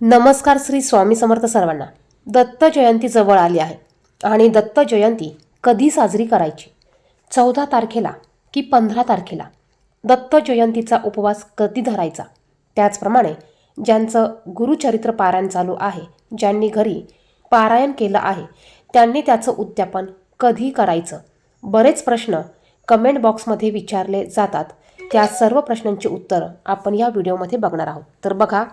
नमस्कार श्री स्वामी समर्थ सर्वांना. दत्त जयंती जवळ आली आहे आणि दत्त जयंती कधी साजरी करायची? चौदा तारखेला की पंधरा तारखेला? दत्त जयंतीचा उपवास कधी धरायचा? त्याचप्रमाणे ज्यांचं गुरुचरित्र पारायण चालू आहे ज्यांनी घरी पारायण केलं आहे त्यांनी त्याचं उद्यापन कधी करायचं? बरेच प्रश्न कमेंट बॉक्समध्ये विचारले जातात. त्या सर्व प्रश्नांची उत्तरं आपण या व्हिडिओमध्ये बघणार आहोत. तर बघा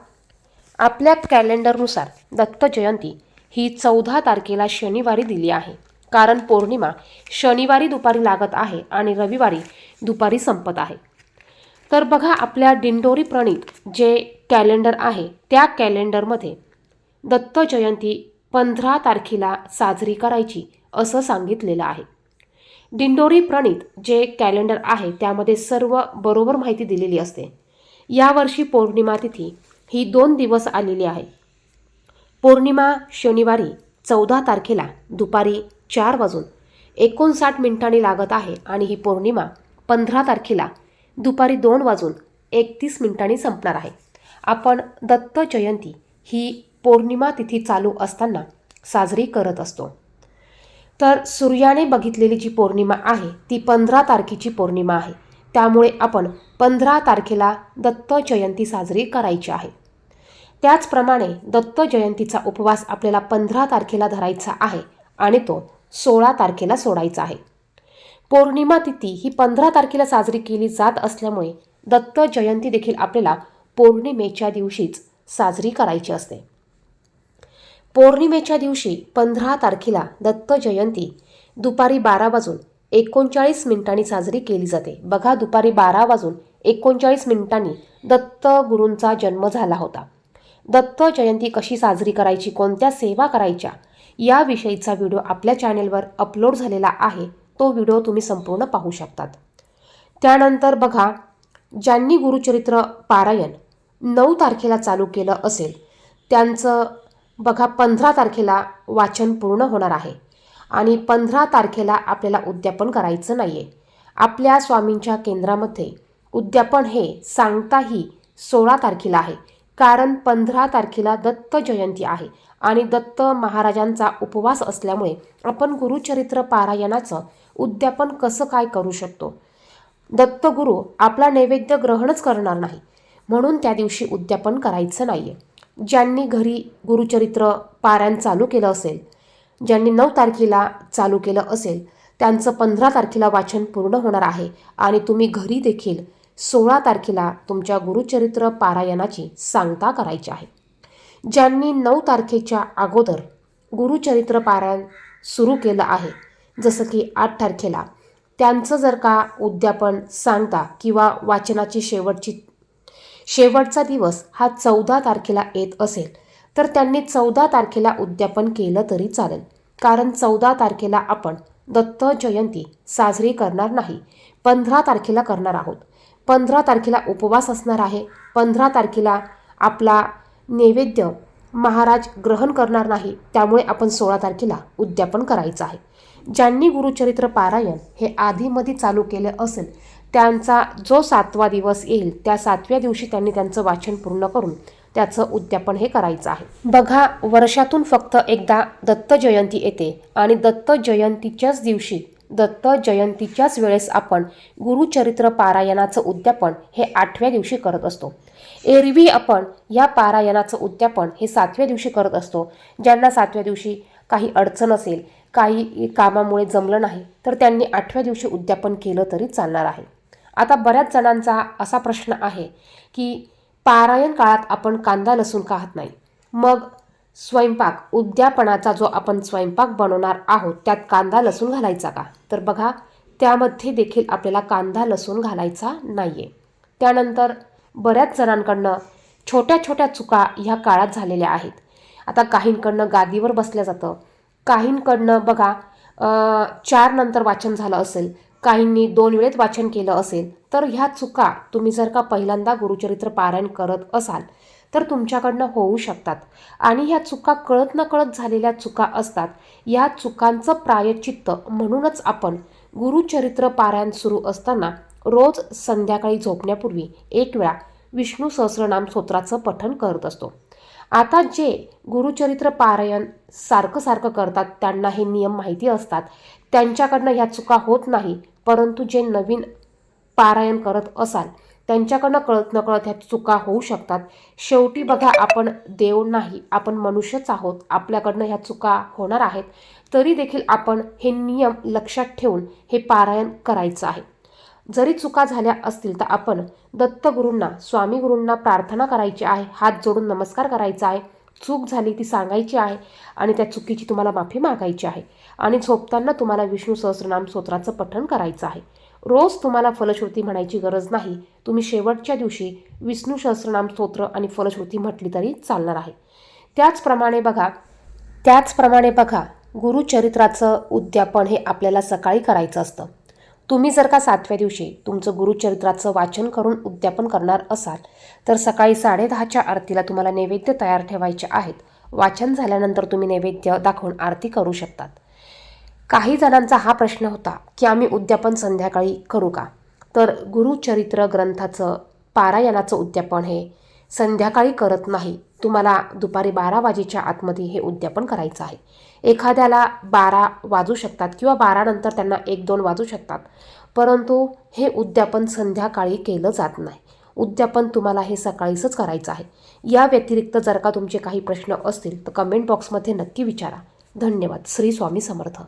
आपल्या कॅलेंडरनुसार दत्त जयंती ही चौदा तारखेला शनिवारी दिली आहे. कारण पौर्णिमा शनिवारी दुपारी लागत आहे आणि रविवारी दुपारी संपत आहे. तर बघा आपल्या दिंडोरी प्रणीत जे कॅलेंडर आहे त्या कॅलेंडरमध्ये दत्त जयंती पंधरा तारखेला साजरी करायची असं सांगितलेलं आहे. दिंडोरी प्रणीत जे कॅलेंडर आहे त्यामध्ये सर्व बरोबर माहिती दिलेली असते. यावर्षी पौर्णिमा तिथी ही दोन दिवस आलेली आहे. पौर्णिमा शनिवारी चौदा तारखेला दुपारी चार वाजून एकोणसाठ मिनिटांनी लागत आहे आणि ही पौर्णिमा पंधरा तारखेला दुपारी दोन वाजून एकतीस मिनिटांनी संपणार आहे. आपण दत्त जयंती ही पौर्णिमा तिथी चालू असताना साजरी करत असतो. तर सूर्याने बघितलेली जी पौर्णिमा आहे ती पंधरा तारखेची पौर्णिमा आहे. त्यामुळे आपण पंधरा तारखेला दत्त जयंती साजरी करायची आहे. त्याचप्रमाणे दत्त जयंतीचा उपवास आपल्याला पंधरा तारखेला धरायचा आहे आणि तो सोळा तारखेला सोडायचा आहे. पौर्णिमा तिथी ही पंधरा तारखेला साजरी केली जात असल्यामुळे दत्त जयंती देखील आपल्याला पौर्णिमेच्या दिवशीच साजरी करायची असते. पौर्णिमेच्या दिवशी पंधरा तारखेला दत्त जयंती दुपारी बारा वाजून एकोणचाळीस मिनिटांनी साजरी केली जाते. बघा दुपारी बारा वाजून एकोणचाळीस मिनिटांनी दत्त गुरूंचा जन्म झाला होता. दत्त जयंती कशी साजरी करायची कोणत्या सेवा करायच्या याविषयीचा व्हिडिओ आपल्या चॅनेलवर अपलोड झालेला आहे. तो व्हिडिओ तुम्ही संपूर्ण पाहू शकतात. त्यानंतर बघा ज्यांनी गुरुचरित्र पारायण नऊ तारखेला चालू केलं असेल त्यांचं बघा पंधरा तारखेला वाचन पूर्ण होणार आहे. आणि पंधरा तारखेला आपल्याला उद्यापन करायचं नाही आहे आपल्या स्वामींच्या केंद्रामध्ये उद्यापन हे सांगताही सोळा तारखेला आहे. कारण पंधरा तारखेला दत्त जयंती आहे आणि दत्त महाराजांचा उपवास असल्यामुळे आपण गुरुचरित्र पारायणाचं उद्यापन कसं काय करू शकतो? दत्तगुरू आपला नैवेद्य ग्रहणच करणार नाही. म्हणून त्या दिवशी उद्यापन करायचं नाही आहे ज्यांनी घरी गुरुचरित्र पारायण चालू केलं असेल ज्यांनी नऊ तारखेला चालू केलं असेल त्यांचं पंधरा तारखेला वाचन पूर्ण होणार आहे आणि तुम्ही घरी देखील सोळा तारखेला तुमच्या गुरुचरित्र पारायणाची सांगता करायची आहे. ज्यांनी नऊ तारखेच्या अगोदर गुरुचरित्र पारायण सुरू केलं आहे जसं की आठ तारखेला त्यांचं जर का उद्यापन सांगता किंवा वाचनाची शेवटची शेवटचा दिवस हा चौदा तारखेला येत असेल तर त्यांनी चौदा तारखेला उद्यापन केलं तरी चालेल. कारण चौदा तारखेला आपण दत्त जयंती साजरी करणार नाही. पंधरा तारखेला करणार आहोत. पंधरा तारखेला उपवास असणार आहे. पंधरा तारखेला आपला नैवेद्य महाराज ग्रहण करणार नाही. त्यामुळे आपण सोळा तारखेला उद्यापन करायचं आहे. ज्यांनी गुरुचरित्र पारायण हे आधीमध्ये चालू केले असेल त्यांचा जो सातवा दिवस येईल त्या सातव्या दिवशी त्यांनी त्यांचं वाचन पूर्ण करून त्याचं उद्यापन हे करायचं आहे. बघा वर्षातून फक्त एकदा दत्त जयंती येते आणि दत्त जयंतीच्याच दिवशी दत्त जयंतीच्याच वेळेस आपण गुरुचरित्र पारायणाचं उद्यापन हे आठव्या दिवशी करत असतो. एरवी आपण या पारायणाचं उद्यापन हे सातव्या दिवशी करत असतो. ज्यांना सातव्या दिवशी काही अडचण असेल काही कामामुळे जमलं नाही तर त्यांनी आठव्या दिवशी उद्यापन केलं तरी चालणार आहे. आता बऱ्याच जणांचा असा प्रश्न आहे की पारायण काळात आपण कांदा लसूण खात नाही. मग स्वयंपाक उद्यापनाचा जो आपण स्वयंपाक बनवणार आहोत त्यात कांदा लसूण घालायचा का? तर बघा त्यामध्ये देखील आपल्याला कांदा लसूण घालायचा नाही आहे त्यानंतर बऱ्याच जणांकडनं छोट्या छोट्या चुका ह्या काळात झालेल्या आहेत. आता काहींकडनं गादीवर बसल्या जातं. काहींकडनं बघा चार नंतर वाचन झालं असेल. काहींनी दोन वेळेत वाचन केलं असेल तर ह्या चुका तुम्ही जर का पहिल्यांदा गुरुचरित्र पारायण करत असाल तर तुमच्याकडनं होऊ शकतात. आणि ह्या चुका कळत न कळत झालेल्या चुका असतात. या चुकांचं प्रायचित्त म्हणूनच आपण गुरुचरित्र पारायण सुरू असताना रोज संध्याकाळी झोपण्यापूर्वी एक वेळा विष्णू सहस्रनाम स्तोत्राचं पठण करत असतो. आता जे गुरुचरित्र पारायण सारखं सारखं करतात त्यांना हे नियम माहिती असतात. त्यांच्याकडनं ह्या चुका होत नाही. परंतु जे नवीन पारायण करत असाल त्यांच्याकडनं कळत नकळत ह्या चुका होऊ शकतात. शेवटी बघा आपण देव नाही आपण मनुष्यच आहोत. आपल्याकडनं ह्या चुका होणार आहेत. तरी देखील आपण हे नियम लक्षात ठेवून हे पारायण करायचं आहे. जरी चुका झाल्या असतील तर आपण दत्तगुरूंना स्वामीगुरूंना प्रार्थना करायची आहे. हात जोडून नमस्कार करायचा आहे. चूक झाली ती सांगायची आहे आणि त्या चुकीची तुम्हाला माफी मागायची आहे. आणि झोपताना तुम्हाला विष्णू सहस्रनाम स्तोत्राचं पठण करायचं आहे. रोज तुम्हाला फलश्रुती म्हणायची गरज नाही. तुम्ही शेवटच्या दिवशी विष्णू सहस्रनाम स्तोत्र आणि फलश्रुती म्हटली तरी चालणार आहे. त्याचप्रमाणे बघा त्याचप्रमाणे बघा गुरुचरित्राचं उद्यापन हे आपल्याला सकाळी करायचं असतं. तुम्ही जर का सातव्या दिवशी तुमचं गुरुचरित्राचं वाचन करून उद्यापन करणार असाल तर सकाळी साडेदहाच्या आरतीला तुम्हाला नैवेद्य तयार ठेवायचे आहेत. वाचन झाल्यानंतर तुम्ही नैवेद्य दाखवून आरती करू शकतात. काही जणांचा हा प्रश्न होता की आम्ही उद्यापन संध्याकाळी करू का? तर गुरुचरित्र ग्रंथाचं पारायणाचं उद्यापन हे संध्याकाळी करत नाही. तुम्हाला दुपारी बारा वाजेच्या आतमध्ये हे उद्यापन करायचं आहे. एखाद्याला बारा वाजू शकतात किंवा बारानंतर त्यांना एक दोन वाजू शकतात. परंतु हे उद्यापन संध्याकाळी केलं जात नाही. उद्यापन तुम्हाला हे सकाळीच करायचं आहे. या व्यतिरिक्त जर का तुमचे काही प्रश्न असतील तर कमेंट बॉक्समध्ये नक्की विचारा. धन्यवाद. श्री स्वामी समर्थ.